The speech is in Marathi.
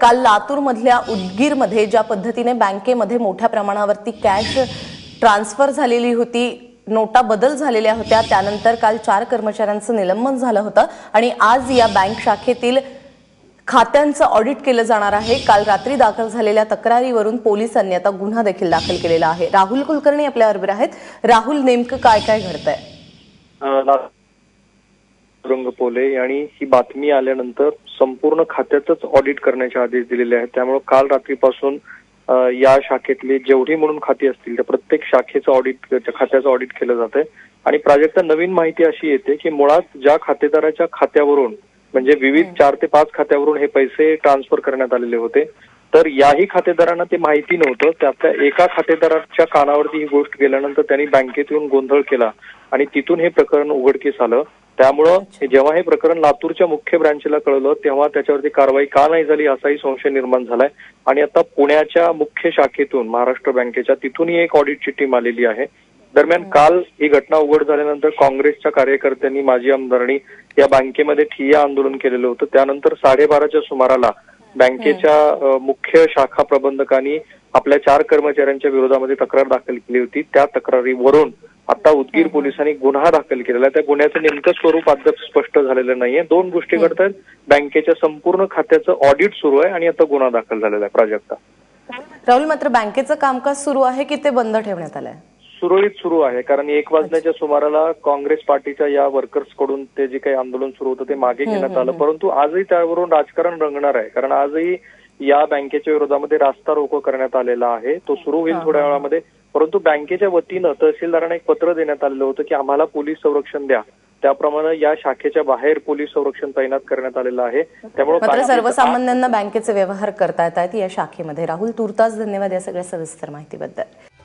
काल लातूरमधल्या उदगीरमध्ये ज्या पद्धतीने बँकेमध्ये मोठ्या प्रमाणावरती कॅश ट्रान्सफर झालेली होती नोटा बदल झालेल्या होत्या त्यानंतर काल चार कर्मचाऱ्यांचं निलंबन झालं होतं आणि आज या बँक शाखेतील खात्यांचं ऑडिट केलं जाणार आहे. काल रात्री दाखल झालेल्या तक्रारीवरून पोलिसांनी आता गुन्हा देखील दाखल केलेला आहे. राहुल कुलकर्णी आपल्याबरोबर आहेत. राहुल नेमकं काय काय घडतंय रंग पोले यांनी ही बातमी आल्यानंतर संपूर्ण खात्यातच ऑडिट करण्याचे आदेश दिलेले आहेत. त्यामुळे काल रात्रीपासून या शाखेतली जेवढी म्हणून खाती असतील त्या प्रत्येक शाखेचं ऑडिट त्या खात्याचं ऑडिट केलं जात आहे आणि प्राजक्ता नवीन माहिती अशी येते की मुळात ज्या खातेदाराच्या खात्यावरून म्हणजे विविध चार ते पाच खात्यावरून हे पैसे ट्रान्सफर करण्यात आलेले होते तर याही खातेदारांना ते माहिती नव्हतं. त्यातल्या एका खातेदाराच्या कानावरती ही गोष्ट गेल्यानंतर त्यांनी बँकेत येऊन गोंधळ केला आणि तिथून हे प्रकरण उघडकीस आलं. त्यामुळं हे जेव्हा हे प्रकरण लातूरच्या मुख्य ब्रँचला कळलं तेव्हा त्याच्यावरती कारवाई का नाही झाली असाही संशय निर्माण झालाय. आणि आता पुण्याच्या मुख्य शाखेतून महाराष्ट्र बँकेच्या तिथूनही एक ऑडिटची टीम आलेली आहे. दरम्यान काल ही घटना उघड झाल्यानंतर काँग्रेसच्या कार्यकर्त्यांनी माजी आमदारांनी या बँकेमध्ये ठिय्या आंदोलन केलेलं होतं. त्यानंतर साडेबाराच्या सुमाराला बँकेच्या अ, मुख्य शाखा प्रबंधकांनी आपल्या चार कर्मचाऱ्यांच्या विरोधामध्ये तक्रार दाखल केली होती. त्या तक्रारीवरून आता उदगीर पोलिसांनी गुन्हा दाखल केलेला आहे. त्या गुन्ह्याचं नेमकं स्वरूप अद्याप स्पष्ट झालेलं नाहीये. दोन गोष्टी घडतात. बँकेच्या संपूर्ण खात्याचं ऑडिट सुरू आहे आणि आता गुन्हा दाखल झालेला आहे प्राजक्ता. राहुल मात्र बँकेचं कामकाज सुरू आहे की ते बंद ठेवण्यात आलंय? सुरळीत सुरू आहे. कारण एक वाजण्याच्या सुमाराला काँग्रेस पार्टीच्या या वर्कर्सकडून ते जे काही आंदोलन सुरू होतं ते मागे घेण्यात आलं. परंतु आजही त्यावरून राजकारण रंगणार आहे. कारण आजही या बँकेच्या विरोधामध्ये रास्ता रोको करण्यात आलेला आहे. तो सुरू होईल थोड्या वेळामध्ये. परंतु बँकेच्या वतीनं तहसीलदारांना एक पत्र देण्यात आलेलं होतं की आम्हाला पोलीस संरक्षण द्या. त्याप्रमाणे या शाखेच्या बाहेर पोलीस संरक्षण तैनात करण्यात आलेलं आहे. त्यामुळे सर्वसामान्यांना बँकेचे व्यवहार करता येत आहेत या शाखेमध्ये. राहुल तुर्तास धन्यवाद या सगळ्या सविस्तर माहितीबद्दल.